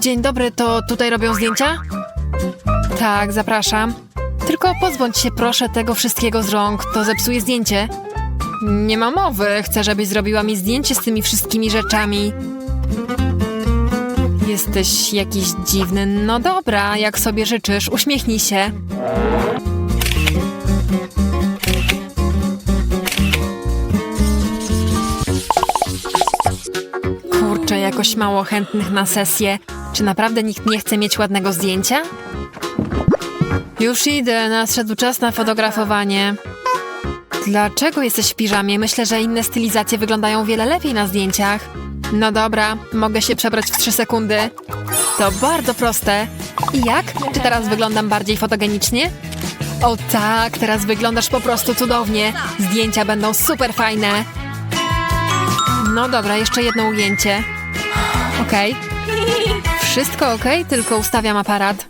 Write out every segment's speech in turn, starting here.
Dzień dobry, to tutaj robią zdjęcia? Tak, zapraszam. Tylko pozbądź się proszę tego wszystkiego z rąk, to zepsuje zdjęcie. Nie ma mowy, chcę, żebyś zrobiła mi zdjęcie z tymi wszystkimi rzeczami. Jesteś jakiś dziwny. No dobra, jak sobie życzysz, uśmiechnij się. Kurczę, jakoś mało chętnych na sesję. Czy naprawdę nikt nie chce mieć ładnego zdjęcia? Już idę, nadszedł czas na fotografowanie. Dlaczego jesteś w piżamie? Myślę, że inne stylizacje wyglądają wiele lepiej na zdjęciach. No dobra, mogę się przebrać w 3 sekundy. To bardzo proste. I jak? Czy teraz wyglądam bardziej fotogenicznie? O tak, teraz wyglądasz po prostu cudownie. Zdjęcia będą super fajne. No dobra, jeszcze jedno ujęcie. Okej. Wszystko ok, tylko ustawiam aparat.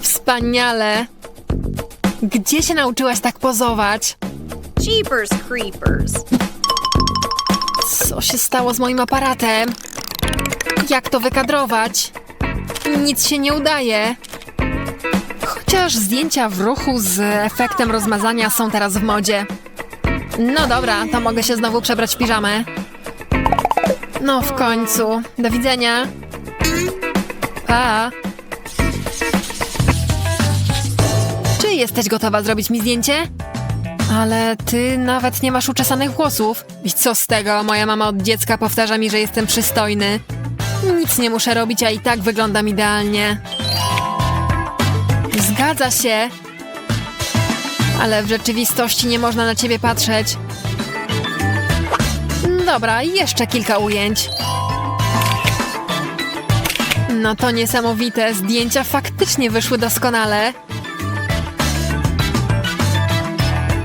Wspaniale. Gdzie się nauczyłaś tak pozować? Jeepers creepers. Co się stało z moim aparatem? Jak to wykadrować? Nic się nie udaje. Chociaż zdjęcia w ruchu z efektem rozmazania są teraz w modzie. No dobra, to mogę się znowu przebrać w piżamę. No w końcu. Do widzenia. Pa. Czy jesteś gotowa zrobić mi zdjęcie? Ale ty nawet nie masz uczesanych włosów. I co z tego? Moja mama od dziecka powtarza mi, że jestem przystojny. Nic nie muszę robić, a i tak wyglądam idealnie. Zgadza się. Ale w rzeczywistości nie można na ciebie patrzeć. Dobra, jeszcze kilka ujęć. No to niesamowite, zdjęcia faktycznie wyszły doskonale.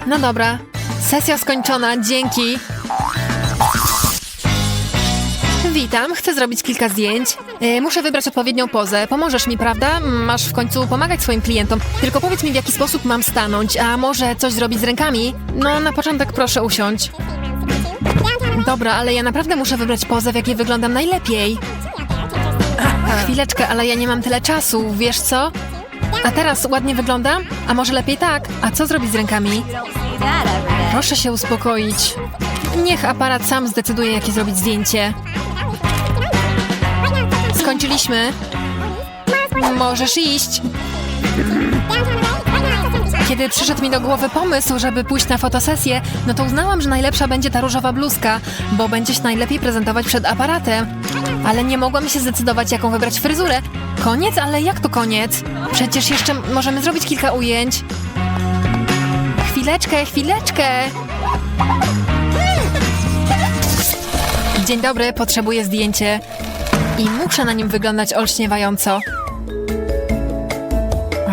No dobra, sesja skończona, dzięki. Witam, chcę zrobić kilka zdjęć. E, muszę wybrać odpowiednią pozę. Pomożesz mi, prawda? Masz w końcu pomagać swoim klientom. Tylko powiedz mi, w jaki sposób mam stanąć, a może coś zrobić z rękami? No, na początek proszę usiąść. Dobra, ale ja naprawdę muszę wybrać pozę, w jakiej wyglądam najlepiej. Chwileczkę, ale ja nie mam tyle czasu, wiesz co? A teraz ładnie wyglądam? A może lepiej tak? A co zrobić z rękami? Proszę się uspokoić. Niech aparat sam zdecyduje, jakie zrobić zdjęcie. Skończyliśmy. Możesz iść. Kiedy przyszedł mi do głowy pomysł, żeby pójść na fotosesję, no to uznałam, że najlepsza będzie ta różowa bluzka, bo będzie się najlepiej prezentować przed aparatem. Ale nie mogłam się zdecydować, jaką wybrać fryzurę. Koniec? Ale jak to koniec? Przecież jeszcze możemy zrobić kilka ujęć. Chwileczkę, chwileczkę. Dzień dobry, potrzebuję zdjęcie. I muszę na nim wyglądać olśniewająco.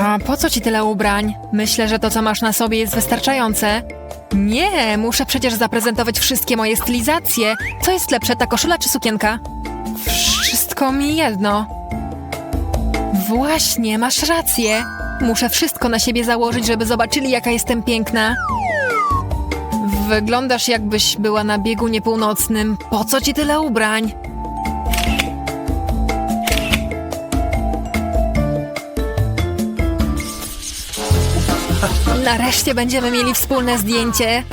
A po co ci tyle ubrań? Myślę, że to, co masz na sobie, jest wystarczające. Nie, muszę przecież zaprezentować wszystkie moje stylizacje. Co jest lepsze, ta koszula czy sukienka? Wszystko mi jedno. Właśnie, masz rację. Muszę wszystko na siebie założyć, żeby zobaczyli, jaka jestem piękna. Wyglądasz, jakbyś była na biegunie północnym. Po co ci tyle ubrań? Nareszcie będziemy mieli wspólne zdjęcie.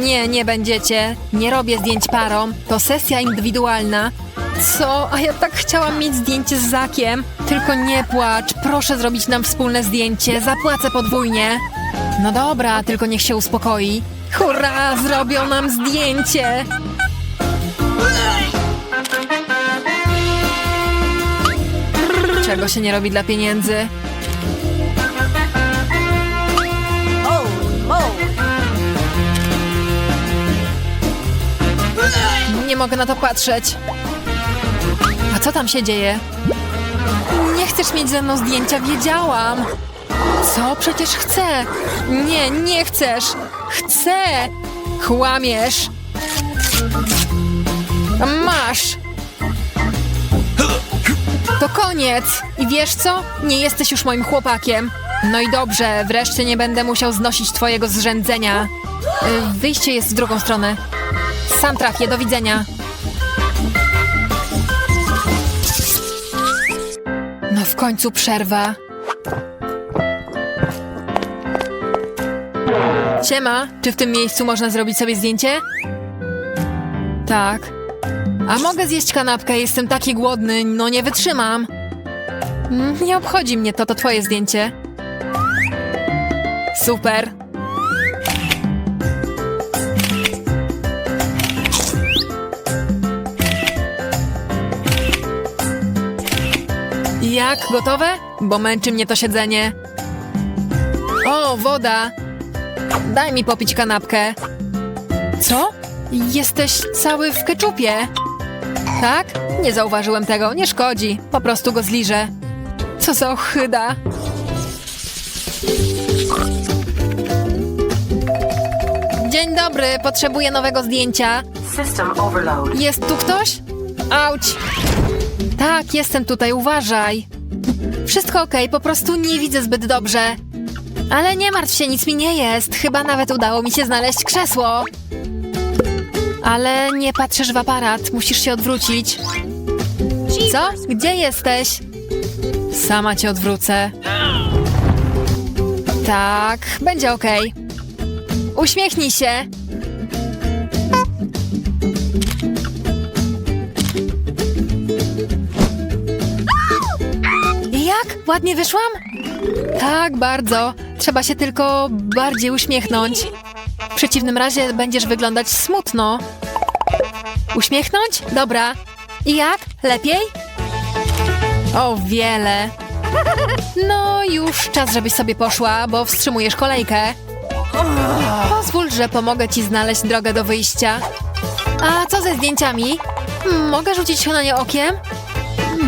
Nie, nie będziecie. Nie robię zdjęć parom. To sesja indywidualna. Co? A ja tak chciałam mieć zdjęcie z Zakiem. Tylko nie płacz. Proszę zrobić nam wspólne zdjęcie. Zapłacę podwójnie. No dobra, tylko niech się uspokoi. Hurra! Zrobią nam zdjęcie! Czego się nie robi dla pieniędzy? Nie mogę na to patrzeć. A co tam się dzieje? Nie chcesz mieć ze mną zdjęcia, wiedziałam. Co? Przecież chcę. Nie, nie chcesz. Chcę. Kłamiesz. Masz. To koniec. I wiesz co? Nie jesteś już moim chłopakiem. No i dobrze, wreszcie nie będę musiał znosić twojego zrzędzenia. Wyjście jest w drugą stronę. Sam trafię, do widzenia. No w końcu przerwa. Siema, czy w tym miejscu można zrobić sobie zdjęcie? Tak. A mogę zjeść kanapkę? Jestem taki głodny, no nie wytrzymam. Mm, nie obchodzi mnie to, to twoje zdjęcie. Super, Jak, gotowe? Bo męczy mnie to siedzenie. O, woda. Daj mi popić kanapkę. Co? Jesteś cały w keczupie. Tak? Nie zauważyłem tego, nie szkodzi. Po prostu go zliżę. Co za ochyda. Dzień dobry, potrzebuję nowego zdjęcia. System overload. Jest tu ktoś? Auć! Tak, jestem tutaj, uważaj. Wszystko okej, po prostu nie widzę zbyt dobrze. Ale nie martw się, nic mi nie jest. Chyba nawet udało mi się znaleźć krzesło. Ale nie patrzysz w aparat, musisz się odwrócić. Co? Gdzie jesteś? Sama cię odwrócę. Tak, będzie okej. Uśmiechnij się. Ładnie wyszłam? Tak, bardzo. Trzeba się tylko bardziej uśmiechnąć. W przeciwnym razie będziesz wyglądać smutno. Uśmiechnąć? Dobra. I jak? Lepiej? O, wiele. No, już czas, żebyś sobie poszła, bo wstrzymujesz kolejkę. Pozwól, że pomogę ci znaleźć drogę do wyjścia. A co ze zdjęciami? Mogę rzucić na nie okiem?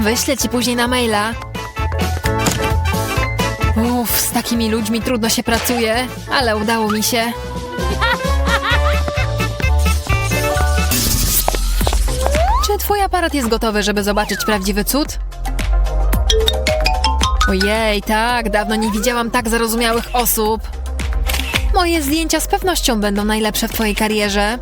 Wyślę ci później na maila. Uff, z takimi ludźmi trudno się pracuje, ale udało mi się. Czy twój aparat jest gotowy, żeby zobaczyć prawdziwy cud? Ojej, tak, dawno nie widziałam tak zarozumiałych osób. Moje zdjęcia z pewnością będą najlepsze w twojej karierze.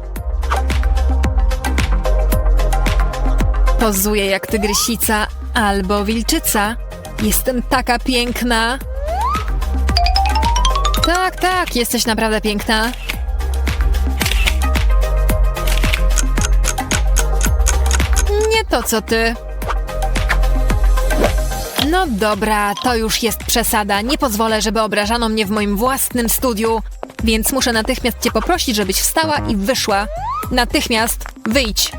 Pozuję jak tygrysica albo wilczyca. Jestem taka piękna. Tak, tak, jesteś naprawdę piękna. Nie to co ty. No dobra, to już jest przesada. Nie pozwolę, żeby obrażano mnie w moim własnym studiu. Więc muszę natychmiast cię poprosić, żebyś wstała i wyszła. Natychmiast wyjdź.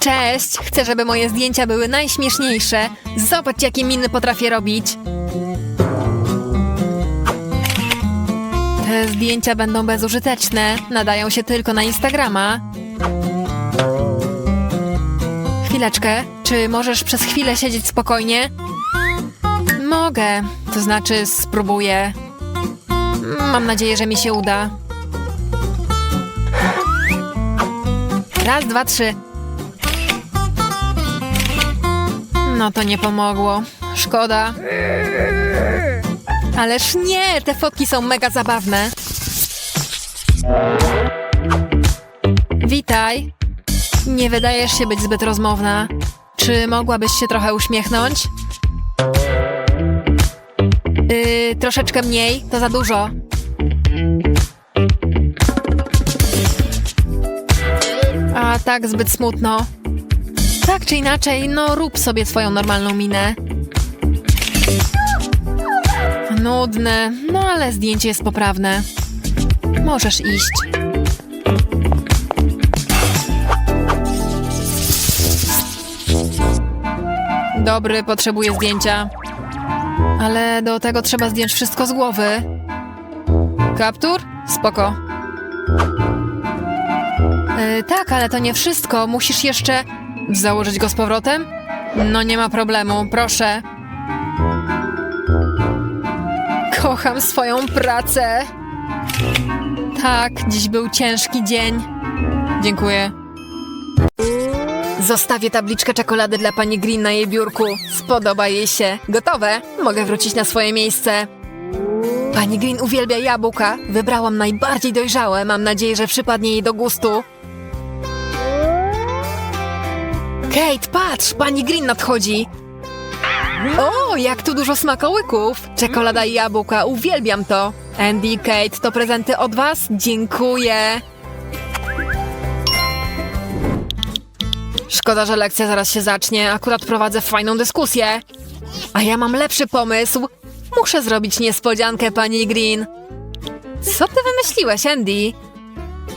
Cześć! Chcę, żeby moje zdjęcia były najśmieszniejsze. Zobacz, jakie miny potrafię robić. Zdjęcia będą bezużyteczne. Nadają się tylko na Instagrama. Chwileczkę. Czy możesz przez chwilę siedzieć spokojnie? Mogę. To znaczy, spróbuję. Mam nadzieję, że mi się uda. Raz, dwa, trzy. No to nie pomogło. Szkoda. Ależ nie, te fotki są mega zabawne. Nie wydajesz się być zbyt rozmowna. Czy mogłabyś się trochę uśmiechnąć? Yy, troszeczkę mniej, to za dużo. A tak zbyt smutno. Tak czy inaczej, no rób sobie swoją normalną minę. Nudne, no ale zdjęcie jest poprawne. Możesz iść. Dobry, potrzebuję zdjęcia. Ale do tego trzeba zdjąć wszystko z głowy. Kaptur? Spoko. Yy, tak, ale to nie wszystko. Musisz jeszcze założyć go z powrotem? No nie ma problemu, proszę. Kocham swoją pracę. Tak, dziś był ciężki dzień. Dziękuję. Zostawię tabliczkę czekolady dla pani Green na jej biurku. Spodoba jej się. Gotowe? Mogę wrócić na swoje miejsce. Pani Green uwielbia jabłka. Wybrałam najbardziej dojrzałe. Mam nadzieję, że przypadnie jej do gustu. Kate, patrz, pani Green nadchodzi. O, jak tu dużo smakołyków! Czekolada i jabłka, uwielbiam to. Andy i Kate, to prezenty od was? Dziękuję. Szkoda, że lekcja zaraz się zacznie. Akurat prowadzę fajną dyskusję. A ja mam lepszy pomysł. Muszę zrobić niespodziankę pani Green. Co ty wymyśliłeś, Andy?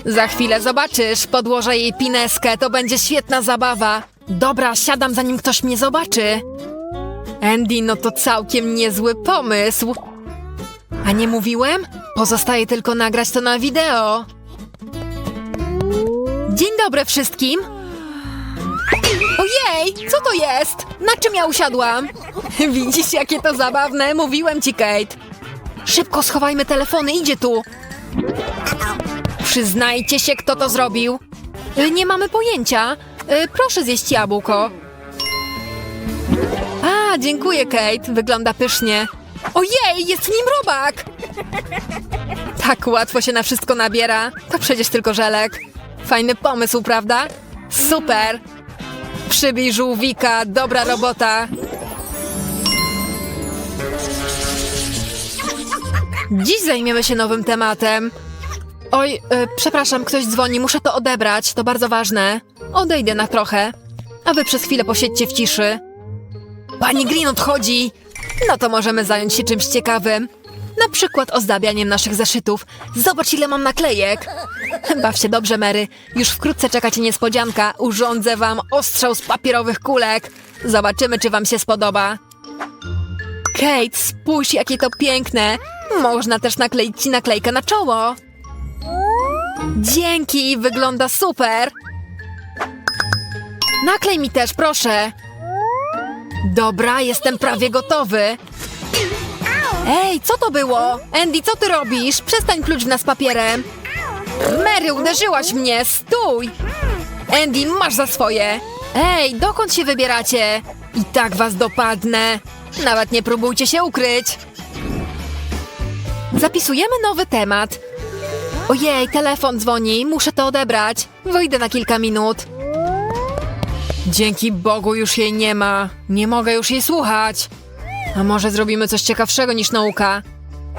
Za chwilę zobaczysz, podłożę jej pineskę, to będzie świetna zabawa. Dobra, siadam zanim ktoś mnie zobaczy. Andy, no to całkiem niezły pomysł. A nie mówiłem? Pozostaje tylko nagrać to na wideo. Dzień dobry wszystkim. Ojej, co to jest? Na czym ja usiadłam? Widzisz, jakie to zabawne? Mówiłem ci, Kate. Szybko schowajmy telefony, idzie tu. Przyznajcie się, kto to zrobił. Y, Nie mamy pojęcia. Y, Proszę zjeść jabłko. A, dziękuję, Kate. Wygląda pysznie. Ojej, jest w nim robak! Tak łatwo się na wszystko nabiera. To przecież tylko żelek. Fajny pomysł, prawda? Super! Przybij żółwika, dobra robota. Dziś zajmiemy się nowym tematem. Oj, y, przepraszam, ktoś dzwoni, muszę to odebrać, to bardzo ważne. Odejdę na trochę, a wy przez chwilę posiedźcie w ciszy. Pani Green odchodzi! No to możemy zająć się czymś ciekawym. Na przykład ozdabianiem naszych zeszytów. Zobacz, ile mam naklejek. Baw się dobrze, Mary. Już wkrótce czeka cię niespodzianka. Urządzę wam ostrzał z papierowych kulek. Zobaczymy, czy wam się spodoba. Kate, spójrz, jakie to piękne. Można też nakleić ci naklejkę na czoło. Dzięki, wygląda super. Naklej mi też, proszę. Dobra, jestem prawie gotowy. Ej, co to było? Andy, co ty robisz? Przestań pluć w nas papierem. Mary, uderzyłaś mnie, stój! Andy, masz za swoje. Ej, dokąd się wybieracie? I tak was dopadnę. Nawet nie próbujcie się ukryć. Zapisujemy nowy temat. Ojej, telefon dzwoni, muszę to odebrać. Wyjdę na kilka minut. Dzięki Bogu już jej nie ma. Nie mogę już jej słuchać. A może zrobimy coś ciekawszego niż nauka?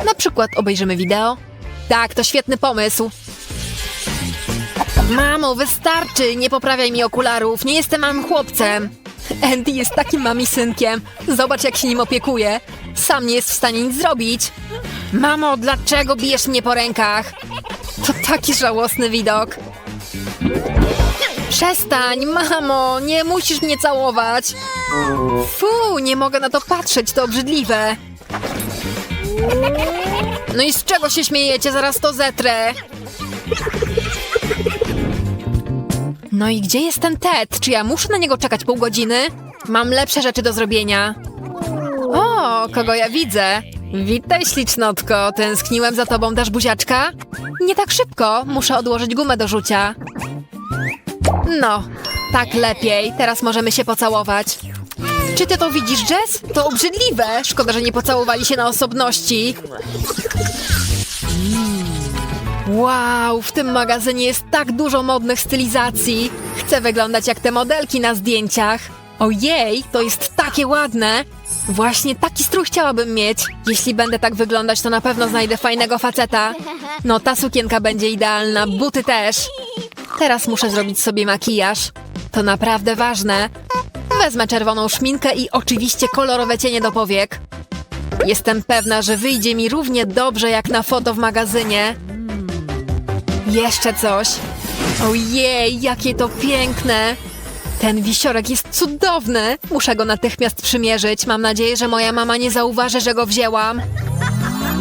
Na przykład obejrzymy wideo? Tak, to świetny pomysł. Mamo, wystarczy! Nie poprawiaj mi okularów, nie jestem małym chłopcem. Andy jest takim mami synkiem. Zobacz, jak się nim opiekuje. Sam nie jest w stanie nic zrobić. Mamo, dlaczego bijesz mnie po rękach? To taki żałosny widok. Przestań, mamo, nie musisz mnie całować. Fu, nie mogę na to patrzeć, to obrzydliwe. No i z czego się śmiejecie? Zaraz to zetrę. No i gdzie jest ten Ted? Czy ja muszę na niego czekać pół godziny? Mam lepsze rzeczy do zrobienia. O, kogo ja widzę? Witaj, ślicznotko. Tęskniłem za tobą, dasz buziaczka? Nie tak szybko, muszę odłożyć gumę do rzucia. No, tak lepiej. Teraz możemy się pocałować. Czy ty to widzisz, Jess? To obrzydliwe. Szkoda, że nie pocałowali się na osobności. Wow, w tym magazynie jest tak dużo modnych stylizacji. Chcę wyglądać jak te modelki na zdjęciach. Ojej, to jest takie ładne. Właśnie taki strój chciałabym mieć. Jeśli będę tak wyglądać, to na pewno znajdę fajnego faceta. No, ta sukienka będzie idealna, buty też. Teraz muszę zrobić sobie makijaż. To naprawdę ważne. Wezmę czerwoną szminkę i oczywiście kolorowe cienie do powiek. Jestem pewna, że wyjdzie mi równie dobrze jak na foto w magazynie. Jeszcze coś. Ojej, jakie to piękne! Ten wisiorek jest cudowny! Muszę go natychmiast przymierzyć. Mam nadzieję, że moja mama nie zauważy, że go wzięłam.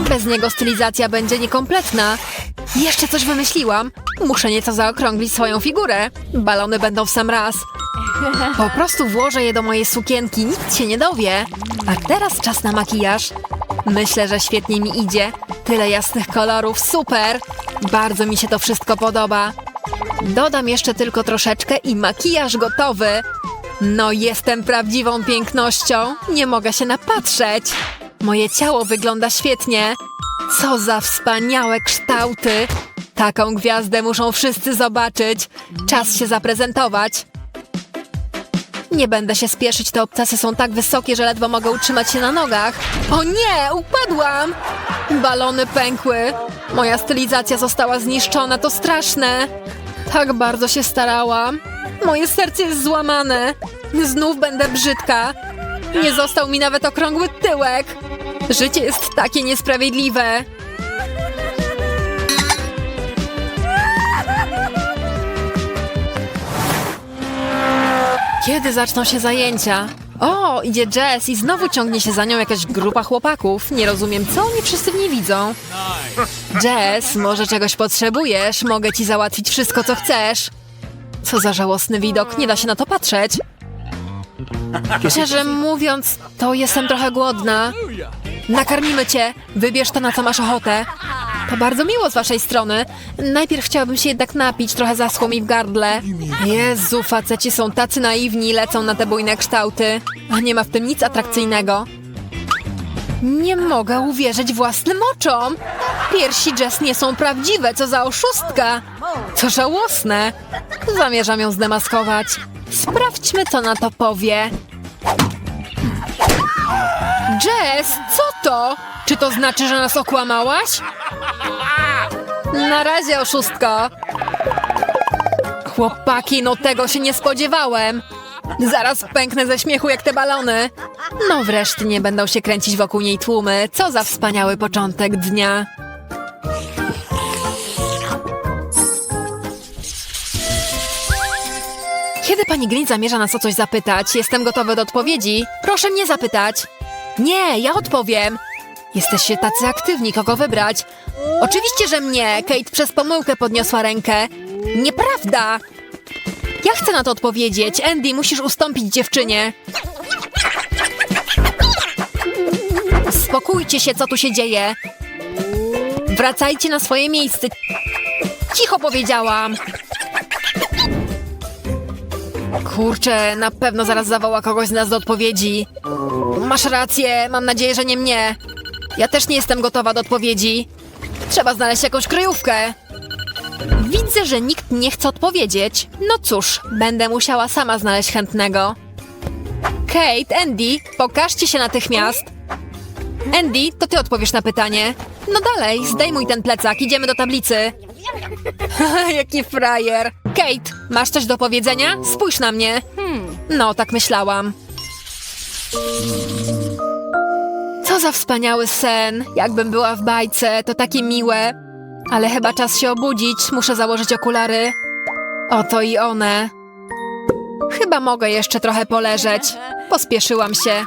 Bez niego stylizacja będzie niekompletna. Jeszcze coś wymyśliłam. Muszę nieco zaokrąglić swoją figurę. Balony będą w sam raz. Po prostu włożę je do mojej sukienki, nikt się nie dowie. A teraz czas na makijaż. Myślę, że świetnie mi idzie. Tyle jasnych kolorów, super! Bardzo mi się to wszystko podoba. Dodam jeszcze tylko troszeczkę i makijaż gotowy. No, jestem prawdziwą pięknością. Nie mogę się napatrzeć. Moje ciało wygląda świetnie. Co za wspaniałe kształty. Taką gwiazdę muszą wszyscy zobaczyć. Czas się zaprezentować. Nie będę się spieszyć, te obcasy są tak wysokie, że ledwo mogę utrzymać się na nogach. O nie, upadłam! Balony pękły. Moja stylizacja została zniszczona, to straszne. Tak bardzo się starałam. Moje serce jest złamane. Znów będę brzydka. Nie został mi nawet okrągły tyłek. Życie jest takie niesprawiedliwe. Kiedy zaczną się zajęcia? O, idzie Jess i znowu ciągnie się za nią jakaś grupa chłopaków. Nie rozumiem, co oni wszyscy w niej widzą. Jess, może czegoś potrzebujesz? Mogę ci załatwić wszystko, co chcesz. Co za żałosny widok, nie da się na to patrzeć. Szczerze mówiąc, to jestem trochę głodna. Nakarmimy cię, wybierz to, na co masz ochotę. To bardzo miło z waszej strony. Najpierw chciałabym się jednak napić, trochę zaschło mi w gardle. Jezu, faceci są tacy naiwni, lecą na te bujne kształty. A nie ma w tym nic atrakcyjnego. Nie mogę uwierzyć własnym oczom. Piersi Jess nie są prawdziwe, co za oszustka. Co żałosne. Zamierzam ją zdemaskować. Sprawdźmy, co na to powie. Jess, co to? Czy to znaczy, że nas okłamałaś? Na razie, oszustko. Chłopaki, no tego się nie spodziewałem. Zaraz pęknę ze śmiechu jak te balony. No wreszcie nie będą się kręcić wokół niej tłumy. Co za wspaniały początek dnia. Kiedy pani Green zamierza nas o coś zapytać? Jestem gotowy do odpowiedzi. Proszę mnie zapytać. Nie, ja odpowiem. Jesteście tacy aktywni, kogo wybrać? Oczywiście, że mnie. Kate przez pomyłkę podniosła rękę. Nieprawda. Ja chcę na to odpowiedzieć. Andy, musisz ustąpić dziewczynie. Spokójcie się, co tu się dzieje. Wracajcie na swoje miejsce. Cicho powiedziałam. Kurczę, na pewno zaraz zawoła kogoś z nas do odpowiedzi. Masz rację, mam nadzieję, że nie mnie. Ja też nie jestem gotowa do odpowiedzi. Trzeba znaleźć jakąś kryjówkę. Widzę, że nikt nie chce odpowiedzieć. No cóż, będę musiała sama znaleźć chętnego. Kate, Andy, pokażcie się natychmiast. Andy, to ty odpowiesz na pytanie. No dalej, zdejmuj ten plecak, idziemy do tablicy. Jaki frajer. Kate, masz coś do powiedzenia? Spójrz na mnie. No, tak myślałam. Co za wspaniały sen. Jakbym była w bajce, to takie miłe. Ale chyba czas się obudzić, muszę założyć okulary. Oto i one. Chyba mogę jeszcze trochę poleżeć. Pospieszyłam się.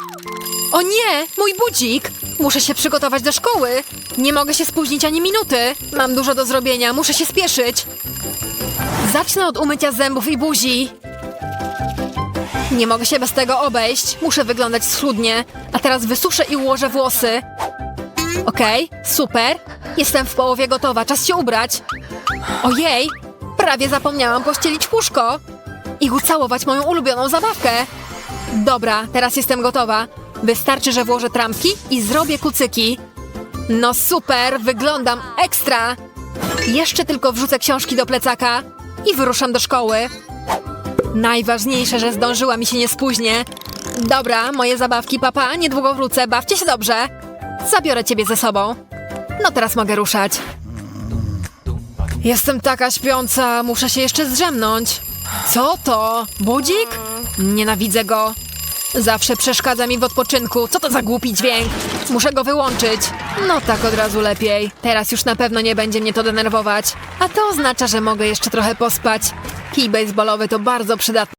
O nie, mój budzik! Muszę się przygotować do szkoły. Nie mogę się spóźnić ani minuty. Mam dużo do zrobienia, muszę się spieszyć. Zacznę od umycia zębów i buzi. Nie mogę się bez tego obejść. Muszę wyglądać schludnie. A teraz wysuszę i ułożę włosy. Okej, super. Jestem w połowie gotowa, czas się ubrać. Ojej, prawie zapomniałam pościelić łóżko i ucałować moją ulubioną zabawkę. Dobra, teraz jestem gotowa. Wystarczy, że włożę trampki i zrobię kucyki. No super, wyglądam ekstra. Jeszcze tylko wrzucę książki do plecaka i wyruszam do szkoły. Najważniejsze, że zdążyłam i się nie spóźnię. Dobra, moje zabawki, papa, niedługo wrócę, bawcie się dobrze. Zabiorę ciebie ze sobą. No teraz mogę ruszać. Jestem taka śpiąca, muszę się jeszcze zdrzemnąć. Co to? Budzik? Nienawidzę go. Zawsze przeszkadza mi w odpoczynku. Co to za głupi dźwięk? Muszę go wyłączyć. No tak od razu lepiej. Teraz już na pewno nie będzie mnie to denerwować. A to oznacza, że mogę jeszcze trochę pospać. Kij baseballowy to bardzo przydatny.